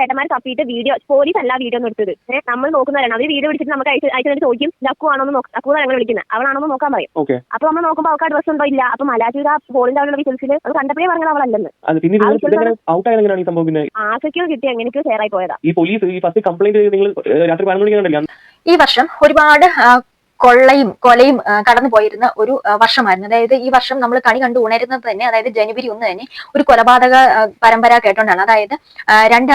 ചേട്ടന്മാർ തപ്പിയിട്ട് video police അല്ല വീഡിയോ ഒന്നും എടുത്തത്. ഏഹ് നമ്മൾ നോക്കുന്നവരാണ്. അവർ വീഡിയോ എടുത്തിട്ട് നമുക്ക് അയച്ചു അയച്ചു ചോദിക്കും ലക്കു ആണോന്ന് ആണോ എന്ന് അക്കു ഞങ്ങൾ വിളിക്കുന്നത് അവളാണോ നോക്കാൻ പറയും. അപ്പൊ നമ്മൾ നോക്കുമ്പോൾ അവൾക്ക് ഡ്രസ് ഉണ്ടോ ഇല്ല. അപ്പൊ മലാറ്റൂർ ആ പോളിന്റെ അവിടെയുള്ള വിസിൽസിൽ അത് കണ്ടപ്പോഴേ പറഞ്ഞത് അവളല്ലെന്ന്. ആശയ്ക്കോ കിട്ടി എങ്ങനെയൊക്കെയോ ഷെയർ ആയി പോയതാ. ഈ പോലീസ് ഈ ഫസ്റ്റ് കംപ്ലൈന്റ് നിങ്ങൾ രാത്രി പതിനൊന്ന് മണിക്കാണല്ലേ ഈ വർഷം ഒരുപാട് കൊള്ളയും കൊലയും കടന്നു പോയിരുന്ന ഒരു വർഷമായിരുന്നു. അതായത് ഈ വർഷം നമ്മൾ കണി കണ്ടു ഉണരുന്നത് തന്നെ അതായത് ജനുവരി ഒന്ന് തന്നെ ഒരു കൊലപാതക പരമ്പര കേട്ടോണ്ടാണ്. അതായത് രണ്ട്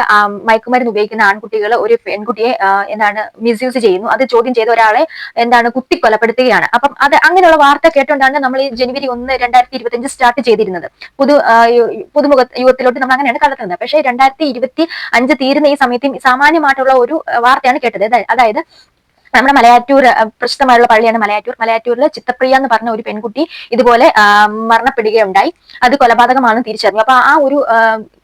മയക്കുമരുന്ന് ഉപയോഗിക്കുന്ന ആൺകുട്ടികൾ ഒരു പെൺകുട്ടിയെ എന്താണ് മിസ്യൂസ് ചെയ്യുന്നു. അത് ചോദ്യം ചെയ്ത ഒരാളെ എന്താണ് കുത്തി കൊലപ്പെടുത്തുകയാണ് അപ്പം അത് അങ്ങനെയുള്ള വാർത്ത കേട്ടോണ്ടാണ് നമ്മൾ ഈ ജനുവരി ഒന്ന് രണ്ടായിരത്തി ഇരുപത്തി സ്റ്റാർട്ട് ചെയ്തിരുന്നത്. പുതു പുതുമുഖ യുഗത്തിലോട്ട് നമ്മൾ അങ്ങനെയാണ് കടത്തുന്നത്. പക്ഷേ രണ്ടായിരത്തി ഇരുപത്തി അഞ്ച് തീരുന്ന ഈ സമയത്തും സാമാന്യമായിട്ടുള്ള ഒരു വാർത്തയാണ് കേട്ടത്. അതായത് നമ്മുടെ മലയാറ്റൂർ പ്രശസ്തമായുള്ള പള്ളിയാണ് മലയാറ്റൂർ. മലയാറ്റൂരിൽ ചിത്തപ്രിയ എന്ന് പറഞ്ഞ ഒരു പെൺകുട്ടി ഇതുപോലെ മരണപ്പെടുകയുണ്ടായി. അത് കൊലപാതകമാണെന്ന് തിരിച്ചറിഞ്ഞു. അപ്പൊ ആ ഒരു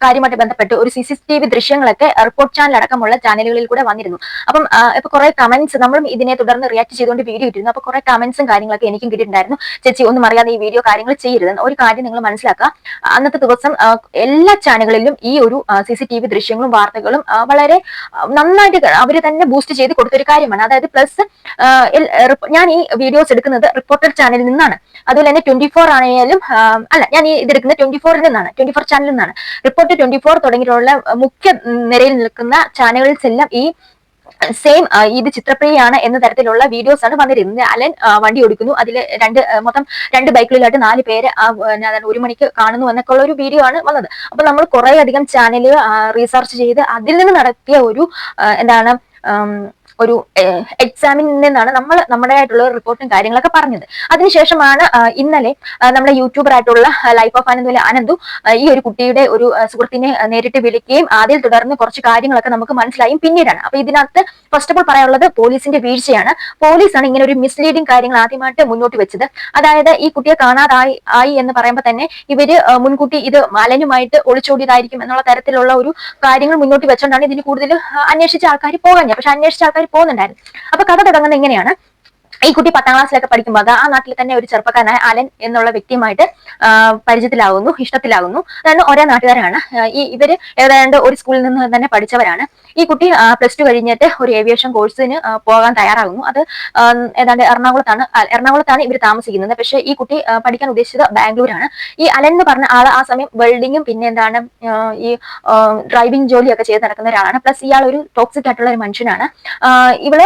കാര്യമായിട്ട് ബന്ധപ്പെട്ട് ഒരു സി സി ടി വി ദൃശ്യങ്ങളൊക്കെ റിപ്പോർട്ട് ചാനൽ അടക്കമുള്ള ചാനലുകളിൽ കൂടെ വന്നിരുന്നു. അപ്പം ഇപ്പൊ കുറെ കമന്റ്സ് നമ്മളും ഇതിനെ തുടർന്ന് റിയാക്ട് ചെയ്തുകൊണ്ട് വീഡിയോ ഇട്ടിരുന്നു. അപ്പൊ കുറെ കമന്റ്സും കാര്യങ്ങളൊക്കെ എനിക്കും കിട്ടിയിട്ടുണ്ടായിരുന്നു. ചേച്ചി ഒന്നും അറിയാതെ ഈ വീഡിയോ കാര്യങ്ങൾ ചെയ്യരുത്. ഒരു കാര്യം നിങ്ങൾ മനസ്സിലാക്കുക. അന്നത്തെ ദിവസം എല്ലാ ചാനലുകളിലും ഈ ഒരു സി സി ടി വി ദൃശ്യങ്ങളും വാർത്തകളും വളരെ നന്നായിട്ട് അവർ തന്നെ ബൂസ്റ്റ് ചെയ്ത് കൊടുത്തൊരു കാര്യമാണ്. അതായത് പ്ലസ് ഞാൻ ഈ വീഡിയോസ് എടുക്കുന്നത് റിപ്പോർട്ടർ ചാനലിൽ നിന്നാണ്. അതുപോലെ തന്നെ ട്വന്റി ഫോർ ആണെങ്കിലും അല്ല ഞാൻ ഈ ഇതെടുക്കുന്നത് ട്വന്റി ഫോറിൽ നിന്നാണ് ട്വന്റി ഫോർ ചാനലിൽ നിന്നാണ്. റിപ്പോർട്ട് ട്വന്റി ഫോർ തുടങ്ങിയിട്ടുള്ള മുഖ്യ നിരയിൽ നിൽക്കുന്ന ചാനലുകൾസ് എല്ലാം ഈ സെയിം ഇത് ചിത്രപ്രിയയാണ് എന്ന തരത്തിലുള്ള വീഡിയോസ് ആണ് വന്നിരുന്നത്. അലൻ വണ്ടി ഓടിക്കുന്നു. അതിൽ രണ്ട് മൊത്തം രണ്ട് ബൈക്കുകളിലായിട്ട് നാല് പേര് ഒരു മണിക്ക് കാണുന്നു എന്നൊക്കെ ഉള്ള ഒരു വീഡിയോ ആണ് വന്നത്. അപ്പൊ നമ്മൾ കുറെ അധികം ചാനൽ റീസർച്ച് ചെയ്ത് അതിൽ നിന്ന് നടത്തിയ ഒരു എന്താണ് ഒരു എക്സാമിൽ നിന്നാണ് നമ്മൾ നമ്മുടെ ആയിട്ടുള്ള റിപ്പോർട്ടും കാര്യങ്ങളൊക്കെ പറഞ്ഞത്. അതിനുശേഷമാണ് ഇന്നലെ നമ്മുടെ യൂട്യൂബർ ആയിട്ടുള്ള ലൈഫ് ഓഫ് ആനന്ദ് ആനന്ദു ഈ ഒരു കുട്ടിയുടെ ഒരു സുഹൃത്തിനെ നേരിട്ട് വിളിക്കുകയും അതിൽ തുടർന്ന് കുറച്ച് കാര്യങ്ങളൊക്കെ നമുക്ക് മനസ്സിലായും പിന്നീടാണ്. അപ്പൊ ഇതിനകത്ത് ഫസ്റ്റ് ഓഫ് ഓൾ പറയാനുള്ളത് പോലീസിന്റെ വീഴ്ചയാണ്. പോലീസാണ് ഇങ്ങനെ ഒരു മിസ്ലീഡിംഗ് കാര്യങ്ങൾ ആദ്യമായിട്ട് മുന്നോട്ട് വെച്ചത്. അതായത് ഈ കുട്ടിയെ കാണാതായി ആയി എന്ന് പറയുമ്പോൾ തന്നെ ഇവർ മുൻകൂട്ടി ഇത് മലനുമായിട്ട് ഒളിച്ചോടിയതായിരിക്കും എന്നുള്ള തരത്തിലുള്ള ഒരു കാര്യങ്ങൾ മുന്നോട്ട് വെച്ചുകൊണ്ടാണ് ഇതിന് കൂടുതൽ അന്വേഷിച്ച ആൾക്കാർ പോകാഞ്ഞത്. പക്ഷെ അന്വേഷിച്ച ആൾക്കാർ പോകുന്നുണ്ടായിരുന്നു അപ്പൊ കഥ തുടങ്ങുന്നത് ഇങ്ങനെയാണ്. ഈ കുട്ടി പത്താം ക്ലാസ്സിലൊക്കെ പഠിക്കുമ്പോൾ ആ നാട്ടിൽ തന്നെ ഒരു ചെറുപ്പക്കാരനായ അലൻ എന്നുള്ള വ്യക്തിയുമായിട്ട് പരിചയത്തിലാകുന്നു ഇഷ്ടത്തിലാകുന്നു അതായത് ഒരേ നാട്ടുകാരാണ്. ഈ ഇവർ ഏതാണ്ട് ഒരു സ്കൂളിൽ നിന്ന് തന്നെ പഠിച്ചവരാണ്. ഈ കുട്ടി പ്ലസ് ടു കഴിഞ്ഞിട്ട് ഒരു ഏവിയേഷൻ കോഴ്സിന് പോകാൻ തയ്യാറാകുന്നു അത് ഏതാണ്ട് എറണാകുളത്താണ്. എറണാകുളത്താണ് ഇവർ താമസിക്കുന്നത്. പക്ഷെ ഈ കുട്ടി പഠിക്കാൻ ഉദ്ദേശിച്ചത് ബാംഗ്ലൂരാണ്. ഈ അലൻ എന്ന് പറഞ്ഞ ആൾ ആ സമയം വെൽഡിങ്ങും പിന്നെ എന്താണ് ഈ ഡ്രൈവിംഗ് ജോലിയൊക്കെ ചെയ്ത് നടക്കുന്ന ഒരാളാണ്. പ്ലസ് ഇയാൾ ഒരു ടോക്സിക് ആയിട്ടുള്ള ഒരു മനുഷ്യനാണ്. ഇവൾ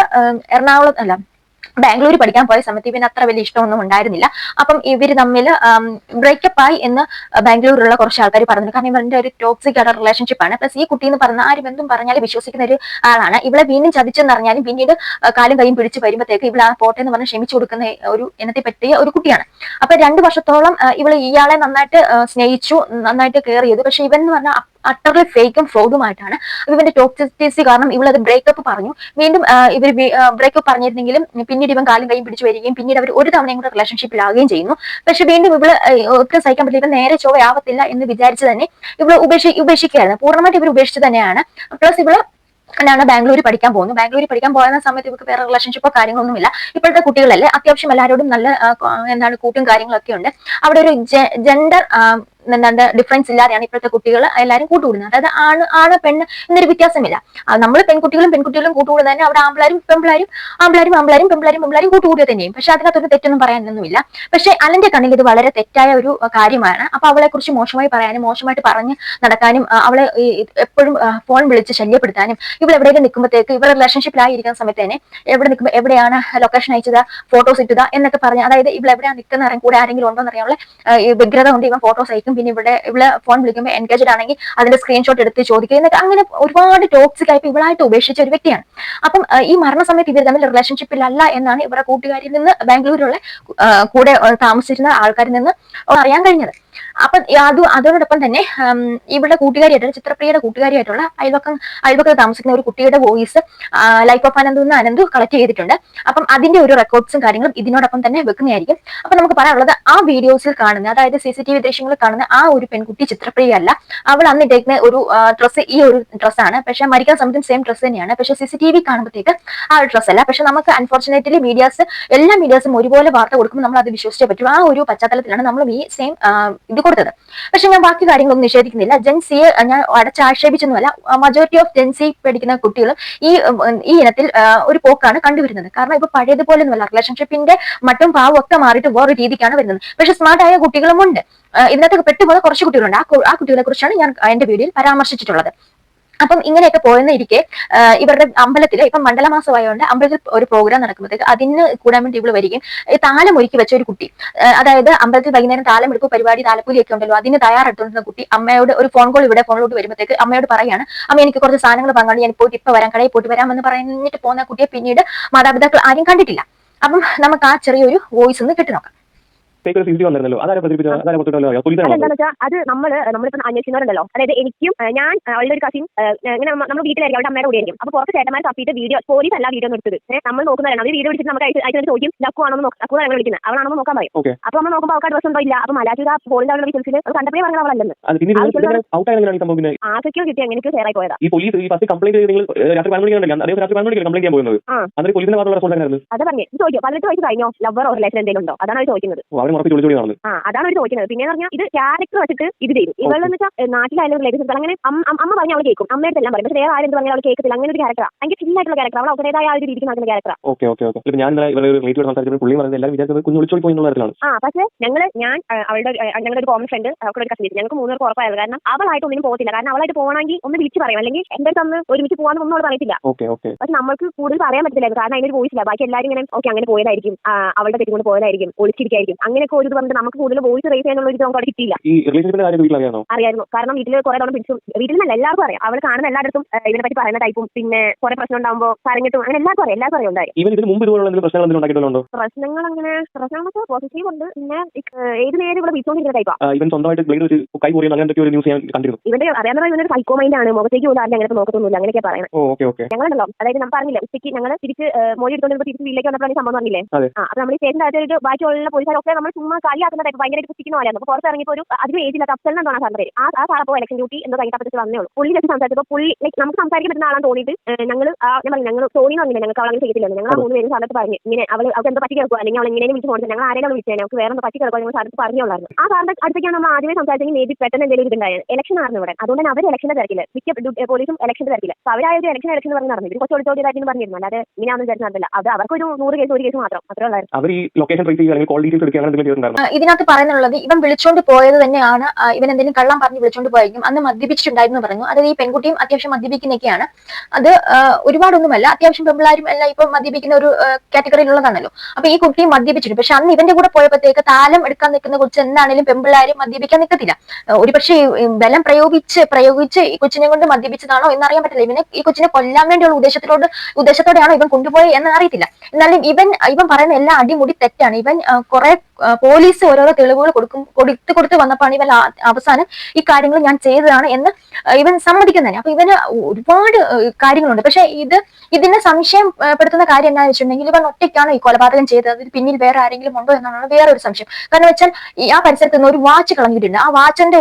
എറണാകുളം അല്ല ബാംഗ്ലൂർ പഠിക്കാൻ പോയ സമയത്ത് ഇവന് അത്ര വലിയ ഇഷ്ടമൊന്നും ഉണ്ടായിരുന്നില്ല. അപ്പം ഇവർ തമ്മിൽ ബ്രേക്കപ്പ് ആയി എന്ന് ബാംഗ്ലൂരിലുള്ള കുറച്ച് ആൾക്കാർ പറഞ്ഞു കാരണം ഇവരുടെ ഒരു ടോക്സിക് ആയിട്ടുള്ള റിലേഷൻഷിപ്പ് ആണ്. പ്ലസ് ഈ കുട്ടി എന്ന് പറഞ്ഞ ആരും എന്തും പറഞ്ഞാലും വിശ്വസിക്കുന്ന ഒരു ആളാണ്. ഇവളെ വീണ്ടും ചതിച്ചെന്ന് പിന്നീട് കാലും കൈയും പിടിച്ച് വരുമ്പോഴത്തേക്ക് ഇവൾ ആ പോട്ടെ എന്ന് പറഞ്ഞ് ക്ഷമിച്ചു കൊടുക്കുന്ന ഒരു ഇനത്തെ പറ്റിയ ഒരു കുട്ടിയാണ്. അപ്പൊ രണ്ട് വർഷത്തോളം ഇവൾ ഇയാളെ നന്നായിട്ട് സ്നേഹിച്ചു നന്നായിട്ട് കെയർ ചെയ്തു. പക്ഷെ ഇവൻ എന്ന് പറഞ്ഞാൽ അട്ടർലി ഫേക്കും ഫ്രോഡുമായിട്ടാണ് ഇവന്റെ ടോക്സിസിറ്റി കാരണം ഇവളത് ബ്രേക്കപ്പ് പറഞ്ഞു. വീണ്ടും ഇവർ ബ്രേക്കപ്പ് പറഞ്ഞിരുന്നെങ്കിലും പിന്നീട് ഇവൻ കാലും കൈയും പിടിച്ചു വരികയും പിന്നീട് അവർ ഒരു തവണയും കൂടെ റിലേഷൻഷിപ്പിലാവുകയും ചെയ്യുന്നു. പക്ഷെ വീണ്ടും ഇവൾ ഒത്തിരി സഹിക്കാൻ പറ്റില്ല. ഇവ നേരെ ചൊവ്വയാവത്തില്ല എന്ന് വിചാരിച്ച് തന്നെ ഇവൾ ഉപേക്ഷി ഉപേക്ഷിക്കുകയായിരുന്നു. പൂർണമായിട്ട് ഇവർ ഉപേക്ഷിച്ച് തന്നെയാണ്. പ്ലസ് ഇവൾ എന്നാണ് ബാംഗ്ലൂർ പഠിക്കാൻ പോകുന്നു ബാംഗ്ലൂരിൽ പഠിക്കാൻ പോകുന്ന സമയത്ത് ഇവർക്ക് വേറെ റിലേഷൻഷിപ്പോ കാര്യങ്ങളൊന്നുമില്ല. ഇപ്പോഴത്തെ കുട്ടികളല്ലേ അത്യാവശ്യം എല്ലാവരോടും നല്ല എന്താണ് കൂട്ടും കാര്യങ്ങളൊക്കെ ഉണ്ട്. അവിടെ ഒരു ജെൻഡർ എന്താണ് ഡിഫറൻസ് ഇല്ലാതെയാണ് ഇപ്പോഴത്തെ കുട്ടികൾ എല്ലാവരും കൂട്ടുകൂടുന്നത്. അതായത് ആണ് ആണ് പെണ്ണ് എന്നൊരു വ്യത്യാസമില്ല. നമ്മൾ പെൺകുട്ടികളും പെൺകുട്ടികളും കൂട്ടുകൂടുന്നത് തന്നെ അവിടെ ആമ്പിളാരും പെമ്പിളാരും ആമ്പിളാരും ആമ്പിളാരും പെമ്പിളാരും പെമ്പിളാരും കൂട്ടുകൂടുക തന്നെയും. പക്ഷെ അതിനകത്തൊരു തെറ്റൊന്നും പറയാനൊന്നുമില്ല. പക്ഷെ അലന്റെ കണ്ണിൽ ഇത് വളരെ തെറ്റായ ഒരു കാര്യമാണ്. അപ്പൊ അവളെ കുറിച്ച് മോശമായി പറയാനും മോശമായിട്ട് പറഞ്ഞ് നടക്കാനും അവളെ എപ്പോഴും ഫോൺ വിളിച്ച് ശല്യപ്പെടുത്താനും ഇവൾ എവിടെയെങ്കിലും നിൽക്കുമ്പോഴത്തേക്ക് ഇവളെ റിലേഷൻഷിപ്പിലായിരിക്കുന്ന സമയത്ത് തന്നെ എവിടെ നിൽക്കുമ്പോൾ എവിടെയാണ് ലൊക്കേഷൻ അയച്ചത് ഫോട്ടോസ് ഇട്ടുക എന്നൊക്കെ പറഞ്ഞ് അതായത് ഇവൾ എവിടെയാണ് നിൽക്കുന്ന കൂടെ ആരെങ്കിലും ഉണ്ടോ എന്നറിയാനുള്ള ഈ വ്യഗ്രത കൊണ്ട് ഇവൻ ഫോട്ടോസ് അയക്കും. പിന്നെ ഇവിടെ ഇവിടെ ഫോൺ വിളിക്കുമ്പോൾ എൻഗേജഡ് ആണെങ്കിൽ അതിന്റെ സ്ക്രീൻഷോട്ട് എടുത്ത് ചോദിക്കുക. എന്നൊക്കെ അങ്ങനെ ഒരുപാട് ടോക്സിക് ആയിട്ട് ഇവളായിട്ട് ഉപേക്ഷിച്ച ഒരു വ്യക്തിയാണ്. അപ്പം ഈ ഈ മരണസമയത്ത് ഇവർ തമ്മിൽ റിലേഷൻഷിപ്പിലല്ല എന്നാണ് ഇവരുടെ കൂട്ടുകാരിൽ നിന്ന് ബാംഗ്ലൂരിലുള്ള കൂടെ താമസിച്ചിരുന്ന ആൾക്കാരിൽ നിന്ന് അറിയാൻ കഴിഞ്ഞത്. അപ്പൊ അത് അതോടൊപ്പം തന്നെ ഇവിടെ കൂട്ടുകാരിയായിട്ടുള്ള ചിത്രപ്രിയയുടെ കൂട്ടുകാരിയായിട്ടുള്ള അയൽവക്കം അയൽവക്കത്ത് താമസിക്കുന്ന ഒരു കുട്ടിയുടെ വോയിസ് ലൈഫ് ഓഫ് അനന്ത് നിന്ന് അനന്ത് കളക്ട് ചെയ്തിട്ടുണ്ട്. അപ്പം അതിന്റെ ഒരു റെക്കോർഡ്സും കാര്യങ്ങളും ഇതിനോടൊപ്പം തന്നെ വെക്കുന്നതായിരിക്കും. അപ്പൊ നമുക്ക് പറയാനുള്ളത് ആ വീഡിയോസിൽ കാണുന്ന അതായത് സി സി ടി വി ദൃശ്യങ്ങളിൽ കാണുന്ന ആ ഒരു പെൺകുട്ടി ചിത്രപ്രിയ അല്ല അവൾ അന്ന് ഇട്ടേക്കുന്ന ഒരു ഡ്രസ്സ് ഈ ഒരു ഡ്രസ്സാണ് പക്ഷെ മരിക്കാൻ സമയത്തും സെയിം ഡ്രസ്സ് തന്നെയാണ്. പക്ഷെ സി സി ടി വി കാണുമ്പോഴത്തേക്ക് ആ ഒരു ഡ്രസ്സ് അല്ല. പക്ഷെ നമുക്ക് അൺഫോർച്ചുനേറ്റ്ലി മീഡിയാസ് എല്ലാ മീഡിയാസും ഒരുപോലെ വാർത്ത കൊടുക്കുമ്പോൾ നമ്മൾ അത് വിശ്വസിച്ചേ പറ്റും. ആ ഒരു പശ്ചാത്തലത്തിലാണ് നമ്മൾ ഈ സെയിം ഇത് കൊടുത്തത്. പക്ഷെ ഞാൻ ബാക്കി കാര്യങ്ങളൊന്നും നിഷേധിക്കുന്നില്ല. ജെൻസിയെ ഞാൻ അടച്ചാക്ഷേപിച്ചൊന്നുമല്ല മജോറിറ്റി ഓഫ് ജെൻസി പഠിക്കുന്ന കുട്ടികളും ഈ ഈ ഇനത്തിൽ ഒരു പോക്കാണ് കണ്ടുവരുന്നത്. കാരണം ഇപ്പൊ പഴയതുപോലെ ഒന്നുമല്ല റിലേഷൻഷിപ്പിന്റെ മറ്റും ഭാവം ഒക്കെ മാറിയിട്ട് വേറൊരു രീതിക്കാണ് വരുന്നത്. പക്ഷെ സ്മാർട്ട് ആയ കുട്ടികളും ഉണ്ട് ആ, ഇതിനകത്ത് പെട്ടുപോയ കുറച്ച് കുട്ടികളുണ്ട്. ആ കുട്ടികളെ കുറിച്ചാണ് ഞാൻ എന്റെ വീഡിയോയിൽ പരാമർശിച്ചിട്ടുള്ളത്. അപ്പം ഇങ്ങനെയൊക്കെ പോയെന്ന് ഇരിക്കെ ഇവരുടെ അമ്പലത്തിൽ ഇപ്പം മണ്ഡലമാസമായതുകൊണ്ട് അമ്പലത്തിൽ ഒരു പ്രോഗ്രാം നടക്കുമ്പോഴത്തേക്ക് അതിന് കൂടാൻ വേണ്ടി ഇവൾ വരികയും താലം ഒരുക്കി വെച്ച ഒരു കുട്ടി അതായത് അമ്പലത്തിൽ വൈകുന്നേരം താലം എടുക്കും പരിപാടി താലപ്പൂലിയൊക്കെ ഉണ്ടല്ലോ അതിന് തയ്യാറെടുത്തുകൊണ്ടിരുന്ന കുട്ടി അമ്മയോട് ഒരു ഫോൺ കോൾ ഇവിടെ ഫോണിലോട്ട് വരുമ്പോഴത്തേക്ക് അമ്മയോട് പറയാണ് അമ്മ എനിക്ക് കുറച്ച് സാധനങ്ങൾ വാങ്ങാണ്ട് ഞാൻ പോയിട്ട് ഇപ്പൊ വരാം കടയിൽ പോയിട്ട് വരാമെന്ന് പറഞ്ഞിട്ട് പോകുന്ന കുട്ടിയെ പിന്നീട് മാതാപിതാക്കൾ ആരും കണ്ടിട്ടില്ല. അപ്പം നമുക്ക് ആ ചെറിയൊരു വോയിസ് ഒന്ന് കിട്ടി നോക്കാം. ഫേക്ക് ഒരു സി വന്നിരുന്നല്ലോ. അതാരെ പ്രചരിപ്പിച്ചത്? അതാരെ പുറത്തോട്ടല്ലോ പോലീസാണോ അതെന്താണെന്ന് വെച്ചാൽ അത് നമ്മൾ നമ്മളിപ്പോ അന്വേഷിക്കുന്നവരുണ്ടല്ലോ. അതായത് എനിക്കും ഏഹ്, ഞാൻ അവളുടെ ഒരു കസിൻ ഇങ്ങനെ നമ്മ- നമ്മുടെ വീട്ടിലായിരിക്കും അവരുടെ അമ്മയുടെ കൂടെ ആയിരിക്കും അപ്പൊ പുറത്ത് ചേട്ടന്മാർ തപ്പിയിട്ട് വീഡിയോ പോലീസ് അല്ല വീഡിയോ എടുത്തത്. ഏഹ്, നമ്മൾ നോക്കുന്നവരാണ്. അവർ വീഡിയോ എടുത്തിട്ട് നമുക്ക് അയച്ചു അയച്ചു ചോദിക്കും ലക്കു ആണോ ലക്കു ഞങ്ങൾ വിളിക്കുന്നത് അവളാണെന്ന് നോക്കാൻ പറയും. Okay. അപ്പൊ നമ്മൾ നോക്കുമ്പോൾ അവർക്ക് ഡ്രസ് ഉണ്ടോ ഇല്ല. അപ്പൊ മലാറ്റൂർ ആ ഹോളിന്റെ അവിടെ വിളിച്ചിട്ട് അത് കണ്ടപ്പോഴേ പറഞ്ഞ അവളല്ലെന്ന്. അത് പിന്നെ ഔട്ട് ആയെങ്ങനെയാണ് ഈ സംഭവം പിന്നെ? ആസക്യോ കിട്ടി അങ്ങനെ ആയി പോയതാ. ഈ പോലീസ് ഈ ഫസ്റ്റ് കംപ്ലൈന്റ് നിങ്ങൾ ഏഹ്, രാത്രി പതിനൊന്ന് മണിക്കാണല്ലോ? അതേ രാത്രി പതിനൊന്ന് മണിക്കാണ് കംപ്ലൈന്റ് ചെയ്യാൻ പോകുന്നത്? ആ. അന്നേരം പോലീസിന്റെ ഭാഗത്തുള്ള റെസ്പോൺസ് എങ്ങനെയായിരുന്നു അത് പറഞ്ഞു. ചോദിക്കും. പതിനെട്ട് വയസ്സ് കഴിഞ്ഞോ? ലവർ ഓർ റിലേഷൻ എന്തെങ്കിലും ഉണ്ടോ? അതാണ് അവർ ചോദിക്കുന്നത്. അവരെ അതാണ് ഒരു ചോദിക്കുന്നത്. പിന്നെ പറഞ്ഞാൽ ഇത് ക്യാരക്ടർ വെച്ചിട്ട് ഇത് ചെയ്തു. ഇവളെന്ന് വെച്ചാൽ നാട്ടിലായാലും റിലേറ്റീവ്സ് അങ്ങനെ അമ്മ പറഞ്ഞാൽ പറഞ്ഞ അവൾ കേൾക്കും. അമ്മയുടെ എല്ലാം പറയും. പക്ഷേ വേറെ ആരും പറഞ്ഞാൽ അവൾ കേൾക്കത്തില്ല. അങ്ങനെ ഒരു ക്യാരക്ടർ അങ്ങനെ ഫില്ലായിട്ടുള്ള ക്യാരക്ടർ അവൾ അവരുടേതായ ആ ഒരു രീതിക്ക് നടക്കുന്ന ക്യാരക്ടർ ഓക്കെ ഓക്കെ ഓക്കെ. ഇപ്പൊ ഞാൻ റിലേറ്റീവ് സംസാരിച്ചപ്പോൾ പുള്ളി പറയുന്നത് എല്ലാവരും വിചാരിച്ചത് കുഞ്ഞു വിളിച്ചോടി പോയി എന്നുള്ള ആ പക്ഷേ ഞങ്ങൾ ഞാൻ അവളുടെ ഞങ്ങളുടെ ഒരു കോമൺ ഫ്രണ്ട് അവരുടെ ഒരു കസിൻ ഞങ്ങൾക്ക് മൂന്നൂർ ഉറപ്പായത്. കാരണം അവളായിട്ട് ഒന്നിനും പോകത്തില്ല. കാരണം അവളായിട്ട് പോകണമെങ്കിൽ ഒന്ന് വിളിച്ച് പറയും. അല്ലെങ്കിൽ എന്റെ തന്ന് ഒരുമിച്ച് പോകാന്ന് ഒന്നും അവൾ പറയത്തില്ല. Okay okay. പക്ഷെ നമ്മൾക്ക് കൂടുതൽ പറയാൻ പറ്റില്ല കാരണം അതിനൊരു വോയിസ് ഇല്ല. ബാക്കി എല്ലാവരും ഇങ്ങനെ ഓക്കെ അങ്ങനെ പോയതായിരിക്കും. അവളുടെ തെറ്റുകൊണ്ട് പോയതായിരിക്കും. ഒളിച്ചിരിക്കായിരിക്കും. അങ്ങനെയൊക്കെ ഒരു പറഞ്ഞിട്ട് നമുക്ക് കൂടുതൽ വോയിസ് റേസ് ചെയ്യാനുള്ള ഒരു നമുക്ക് അവിടെ കിട്ടിയില്ല. ഈ റിലേഷൻഷിപ്പിന്റെ കാര്യം അറിയായിരുന്നു. കാരണം വീട്ടിൽ കുറെ തവണ പിടിച്ചു. വീട്ടിൽ നിന്നല്ല എല്ലാവർക്കും അറിയാം. അവൾ കാണുന്ന എല്ലായിടത്തും ഇതിനെ പറ്റി പറയുന്ന ടൈപ്പും പിന്നെ കുറെ പ്രശ്നം ഉണ്ടാകുമ്പോൾ പറഞ്ഞിട്ടും അങ്ങനെ എല്ലാവർക്കും അറിയാം എല്ലാവർക്കും അറിയാം ഉണ്ടായി ഈവൻ ഇതിന് മുമ്പ് ഇതുപോലുള്ള എന്തെങ്കിലും പ്രശ്നങ്ങൾ എന്തെങ്കിലും ഉണ്ടാക്കിയിട്ടുണ്ടോ? പ്രശ്നങ്ങൾ അങ്ങനെ പ്രശ്നങ്ങളൊക്കെ പോസിറ്റീവ് ഉണ്ട്. പിന്നെ ഏത് നേരം ഇവിടെ വിളിച്ചുകൊണ്ടിരിക്കുന്ന ടൈപ്പാണ് ഇവൻ സ്വന്തമായിട്ട് ബ്ലേഡ് വെച്ച് കൈ പോറിയുന്ന അങ്ങനത്തെ ഒരു ന്യൂസ് ഞാൻ കണ്ടിരുന്നു. ഇവന്റെ അറിയാവുന്ന ഇവനൊരു സൈക്കോ മൈൻഡ് ആണ്. മുഖത്തേക്ക് പോലും ആരും അങ്ങനെ നോക്കത്തൊന്നുമില്ല. അങ്ങനെയൊക്കെ പറയുന്നത് ഓ ഓക്കെ ഓക്കെ. ഞങ്ങളുണ്ടല്ലോ. അതായത് നമ്മൾ പറഞ്ഞില്ല ഉച്ചയ്ക്ക് ഞങ്ങൾ തിരിച്ച് മോഡി എടുത്തോണ്ട് തിരിച്ച് വീട്ടിലേക്ക് വന്നപ്പോഴാണ് സംഭവം പറഞ്ഞില്ലേ. ആ അപ്പൊ നമ്മൾ സ്റ്റേഷന്റെ അകത്ത് ബാക്കിയുള്ള പോലീസുകാരൊക്കെ നമ്മൾ ചുമ്മാ കളിയാക്കുന്ന ടൈപ്പ് ഭയങ്കര കുത്തിക്കുന്ന പോലെയാണ് അപ്പോൾ പുറത്ത് ഇറങ്ങിയപ്പോൾ ഒരു അധികം ഏജില്ല അഫ്സൽ എന്നാണ് സാറിന്റെ പേര്. ആ ആ സാറപ്പോൾ ഇലക്ഷൻ ഡ്യൂട്ടി എന്ന് കഴിഞ്ഞിട്ട് വന്നേ ഉള്ളൂ. പുള്ളി വെച്ച് സംസാരിച്ചപ്പോൾ പുള്ളി ലൈക്ക് നമുക്ക് സംസാരിക്കാൻ പറ്റുന്ന ആളാണ് തോന്നിയിട്ട് ഞങ്ങൾ ഞാൻ പറഞ്ഞു ഞങ്ങൾ തോന്നി പറഞ്ഞില്ല ഞങ്ങൾക്ക് അവളെ ചെയ്തിട്ടില്ല ഞങ്ങൾ ആ മൂന്ന് പേരും സാറിനകത്ത് പറഞ്ഞു. ഇങ്ങനെ അവൾ അവൾക്ക് എന്തോ പറ്റി കേൾക്കുക അല്ലെങ്കിൽ അവൾ ഇങ്ങനെ വിളിച്ച് പോകുന്നത് ഞങ്ങൾ ആരെയും വിളിച്ചേ ഞങ്ങൾക്ക് വേറെ എന്തോ പറ്റി കേൾക്കുക ഞങ്ങൾ സാറിന് പറഞ്ഞുള്ളായിരുന്നു ആ സാറിന്റെ അടുത്തേക്കാണ് നമ്മൾ ആദ്യമേ സംസാരിച്ചെങ്കിൽ മേബി പെട്ടെന്ന് എന്തെങ്കിലും ഇതുണ്ടായത് ഇലക്ഷൻ ആയിരുന്നു ഇവിടെ. അതുകൊണ്ട് തന്നെ അവർ ഇലക്ഷന്റെ തിരക്കില്ല മിക്ക പോലീസും ഇലക്ഷന്റെ തിരക്കില്ല അപ്പൊ അവരായ ഒരു ഇലക്ഷൻ ഇലക്ഷൻ പറഞ്ഞ് നടന്നു ഇവർ കുറച്ച് ഒളിച്ചോടിയതായിട്ട് പറഞ്ഞിരുന്നു. അല്ലാതെ ഇങ്ങനെയാണെന്ന് വിചാരിച്ചു നടന്നില്ല. അത് അവർക്കൊരു നൂറ് കേസ് ഒരു കേസ് മാത്രം. അത്രേ ഉള്ളായിരുന്നു. അവർ ഈ ലൊക്കേഷൻ ട്രേസ് ചെയ്യുക അല്ലെങ്കിൽ കോൾ ഡീറ്റെയിൽസ് എടുക്കുക അങ്ങനെ ഇതിനകത്ത് പറയുന്നുള്ളത് ഇവൻ വിളിച്ചോണ്ട് പോയത് തന്നെയാണ്. ഇവൻ എന്തെങ്കിലും കള്ളം പറഞ്ഞ് വിളിച്ചോണ്ട് പോയിരിക്കും അന്ന് മദ്യപിച്ചിട്ടുണ്ടായിരുന്നു പറഞ്ഞു. അതായത് ഈ പെൺകുട്ടിയും അത്യാവശ്യം മദ്യപിക്കുന്നൊക്കെയാണ്. അത് ഒരുപാടൊന്നുമല്ല. അത്യാവശ്യം പെമ്പിളാരും എല്ലാം ഇപ്പൊ മദ്യപിക്കുന്ന ഒരു കാറ്റഗറിയിലുള്ളതാണല്ലോ. അപ്പൊ ഈ കുട്ടിയും മദ്യപിച്ചിട്ടുണ്ട്. പക്ഷെ അന്ന് ഇവന്റെ കൂടെ പോയപ്പോഴത്തേക്ക് താലം എടുക്കാൻ നിൽക്കുന്ന കുറിച്ച് എന്താണെങ്കിലും പെമ്പിളാരും മദ്യപിക്കാൻ നിൽക്കത്തില്ല. ഒരുപക്ഷെ ബലം പ്രയോഗിച്ച് പ്രയോഗിച്ച് ഈ കൊച്ചിനെ കൊണ്ട് മദ്യപിച്ചതാണോ എന്നറിയാൻ പറ്റില്ല ഇവനെ ഈ കൊച്ചിനെ കൊല്ലാൻ വേണ്ടിയുള്ള ഉദ്ദേശത്തിലോട് ഉദ്ദേശത്തോടെയാണോ ഇവൻ കൊണ്ടുപോയി എന്ന് അറിയത്തില്ല എന്നാലും ഇവൻ ഇവൻ പറയുന്ന എല്ലാ അടിമുടി തെറ്റാണ്. ഇവൻ കുറെ പോലീസ് ഓരോരോ തെളിവുകൾ കൊടുക്കും കൊടുത്ത് കൊടുത്ത് വന്നപ്പോഴാണ് ഇവൻ അവസാനം ഈ കാര്യങ്ങൾ ഞാൻ ചെയ്തതാണ് എന്ന് ഇവൻ സമ്മതിക്കുന്നതന്നെ അപ്പൊ ഇവന് ഒരുപാട് കാര്യങ്ങളുണ്ട്. പക്ഷെ ഇത് ഇതിനെ സംശയം പെടുത്തുന്ന കാര്യം എന്താണെന്ന് വെച്ചിട്ടുണ്ടെങ്കിൽ ഇവൻ ഒറ്റയ്ക്കാണ് ഈ കൊലപാതകം ചെയ്തത്. ഇത് പിന്നിൽ വേറെ ആരെങ്കിലും ഉണ്ടോ എന്നാണ് വേറെ ഒരു സംശയം. കാരണം വെച്ചാൽ ആ പരിസരത്ത് നിന്ന് ഒരു വാച്ച് കളഞ്ഞിട്ടുണ്ട്. ആ വാച്ചിന്റെ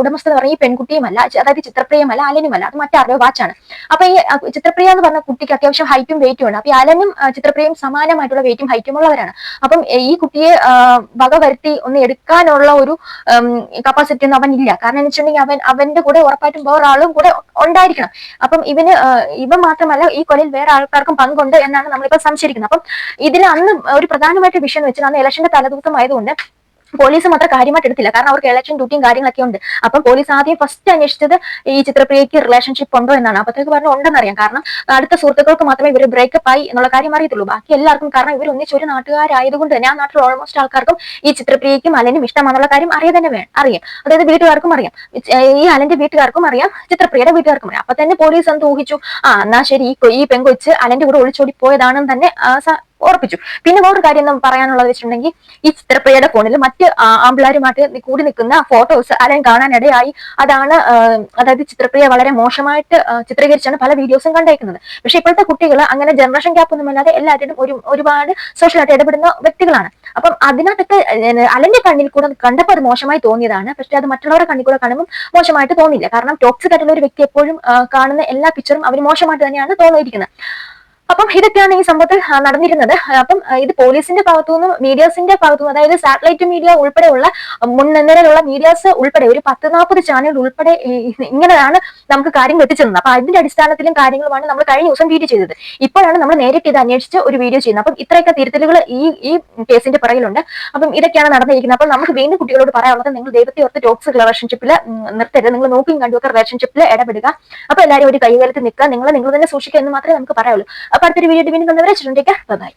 ഉടമസ്ഥ എന്ന് ഈ പെൺകുട്ടിയുമല്ല അതായത് ചിത്രപ്രിയമല്ല അലനുമല്ല. അത് മറ്റാരുടെ വാച്ചാണ്. അപ്പൊ ഈ ചിത്രപ്രിയ എന്ന് പറഞ്ഞ കുട്ടിക്ക് അത്യാവശ്യം ഹൈറ്റും വെയിറ്റും ഉണ്ട് അപ്പൊ അലനും ചിത്രപ്രിയയും സമാനമായിട്ടുള്ള വെയിറ്റും ഹൈറ്റും ഉള്ളവരാണ്. അപ്പം ഈ കുട്ടിയെ വക വരുത്തി ഒന്ന് എടുക്കാനുള്ള ഒരു കപ്പാസിറ്റി ഒന്നും അവനില്ല. കാരണം എന്ന് വെച്ചിട്ടുണ്ടെങ്കിൽ അവൻ അവന്റെ കൂടെ ഉറപ്പായിട്ടും വേറെ ആളും കൂടെ ഉണ്ടായിരിക്കണം. അപ്പം ഇവന് ഇവ മാത്രമല്ല ഈ കൊലയിൽ വേറെ ആൾക്കാർക്കും പങ്കുണ്ട് എന്നാണ് നമ്മളിപ്പോ സംശയിക്കുന്നത്. അപ്പം ഇതിൽ അന്ന് ഒരു പ്രധാനമായിട്ട് വിഷയം എന്ന് വെച്ചാൽ അന്ന് ഇലക്ഷന്റെ തലേദിവസം ആയതുകൊണ്ട് പോലീസ് മാത്രം കാര്യമായിട്ട് എടുത്തില്ല. കാരണം അവർക്ക് ഇലക്ഷൻ ഡ്യൂട്ടിയും കാര്യങ്ങളൊക്കെ ഉണ്ട്. അപ്പം പോലീസ് ആദ്യം ഫസ്റ്റ് അന്വേഷിച്ചത് ഈ ചിത്രപ്രിയക്ക് റിലേഷൻഷിപ്പ് ഉണ്ടോ എന്നാണ്. അപ്പത്തേക്ക് പറഞ്ഞു ഉണ്ടെന്ന് അറിയാം കാരണം അടുത്ത സുഹൃത്തുക്കൾക്ക് മാത്രമേ ഇവർ ബ്രേക്കപ്പ് ആയി എന്നുള്ള കാര്യം അറിയത്തുള്ളൂ. ബാക്കി എല്ലാവർക്കും കാരണം ഇവർ ഒന്നിച്ച് ഒരു നാട്ടുകാരായതുകൊണ്ട് തന്നെ ആ നാട്ടിൽ ഓൾമോസ്റ്റ് ആൾക്കാർക്കും ഈ ചിത്രപ്രിയക്കും അലനും ഇഷ്ടമാണെന്നുള്ള കാര്യം അറിയാൻ തന്നെ വേണം അറിയാം. അതായത് വീട്ടുകാർക്കും അറിയാം. ഈ അലന്റെ വീട്ടുകാർക്കും അറിയാം ചിത്രപ്രിയയുടെ വീട്ടുകാർക്കും അറിയാം. അപ്പൊ തന്നെ പോലീസ് എന്ത് ഊഹിച്ചു? ആ എന്നാ ശരി ഈ പെങ്കൊച്ച് അലന്റെ കൂടെ ഒളിച്ചോടി പോയതാണെന്ന് തന്നെ ഉറപ്പിച്ചു. പിന്നെ വേറൊരു കാര്യം എന്ന് പറയാനുള്ളത് വെച്ചിട്ടുണ്ടെങ്കിൽ ഈ ചിത്രപ്രിയയുടെ ഫോണിൽ മറ്റ് ആമ്പിളാരുമായിട്ട് കൂടി നിൽക്കുന്ന ഫോട്ടോസ് അലൻ കാണാനിടയായി അതാണ് അതായത് ചിത്രപ്രിയ വളരെ മോശമായിട്ട് ചിത്രീകരിച്ചാണ് പല വീഡിയോസും കണ്ടേക്കുന്നത്. പക്ഷെ ഇപ്പോഴത്തെ കുട്ടികൾ അങ്ങനെ ജനറേഷൻ ഗ്യാപ്പ് ഒന്നും ഒന്നുമില്ലാതെ എല്ലാവരും ഒരു ഒരുപാട് സോഷ്യലായിട്ട് ഇടപെടുന്ന വ്യക്തികളാണ്. അപ്പം അതിനകത്തൊക്കെ അലന്റെ കണ്ണിൽ കൂടെ കണ്ടപ്പോൾ അത് മോശമായി തോന്നിയതാണ്. പക്ഷെ അത് മറ്റുള്ളവരുടെ കണ്ണിൽ കൂടെ കാണുമ്പോൾ മോശമായിട്ട് തോന്നില്ല കാരണം ടോക്സിക് ആയിട്ടുള്ള ഒരു വ്യക്തി എപ്പോഴും കാണുന്ന എല്ലാ പിക്ചറും അവർ മോശമായിട്ട് തന്നെയാണ് തോന്നിയിരിക്കുന്നത്. അപ്പം ഇതൊക്കെയാണ് ഈ സംഭവത്തിൽ നടന്നിരുന്നത്. അപ്പം ഇത് പോലീസിന്റെ ഭാഗത്തു നിന്നും മീഡിയാസിന്റെ ഭാഗത്തു നിന്നും അതായത് സാറ്റലൈറ്റ് മീഡിയ ഉൾപ്പെടെയുള്ള മുൻനിരയിലുള്ള മീഡിയാസ് ഉൾപ്പെടെ ഒരു പത്ത് നാൽപ്പത് ചാനൽ ഉൾപ്പെടെ ഇങ്ങനെയാണ് നമുക്ക് കാര്യങ്ങൾ എത്തിച്ചിരുന്നത് അപ്പൊ അതിന്റെ അടിസ്ഥാനത്തിലും കാര്യങ്ങളുമാണ് നമ്മൾ കഴിഞ്ഞ ദിവസം വീഡിയോ ചെയ്തത്. ഇപ്പോഴാണ് നമ്മൾ നേരിട്ട് ഇത് അന്വേഷിച്ച് ഒരു വീഡിയോ ചെയ്യുന്നത്. അപ്പം ഇത്രയൊക്കെ തിരുത്തലുകൾ ഈ ഈ കേസിന്റെ പുറകിലുണ്ട്. അപ്പം ഇതൊക്കെയാണ് നടന്നിരിക്കുന്നത്. അപ്പം നമുക്ക് വീണ്ടും കുട്ടികളോട് പറയാനുള്ളത് നിങ്ങൾ ദൈവത്തെ ഓർത്ത് ടോക്സിക് റിലേഷൻഷിപ്പിൽ നിർത്തരുത്. നിങ്ങൾ നോക്കിയും കണ്ടുമൊക്കെ റിലേഷൻഷിപ്പിൽ ഇടപെടുക. അപ്പൊ എല്ലാവരും ഒരു കൈകാലത്ത് നിൽക്കുക. നിങ്ങൾ നിങ്ങൾ തന്നെ സൂക്ഷിക്കുക എന്ന് മാത്രമേ നമുക്ക് പറയാവുള്ളൂ. അപ്പൊ അടുത്തൊരു വീഡിയോ വീണ്ടും കണ്ടവരെ ബൈ.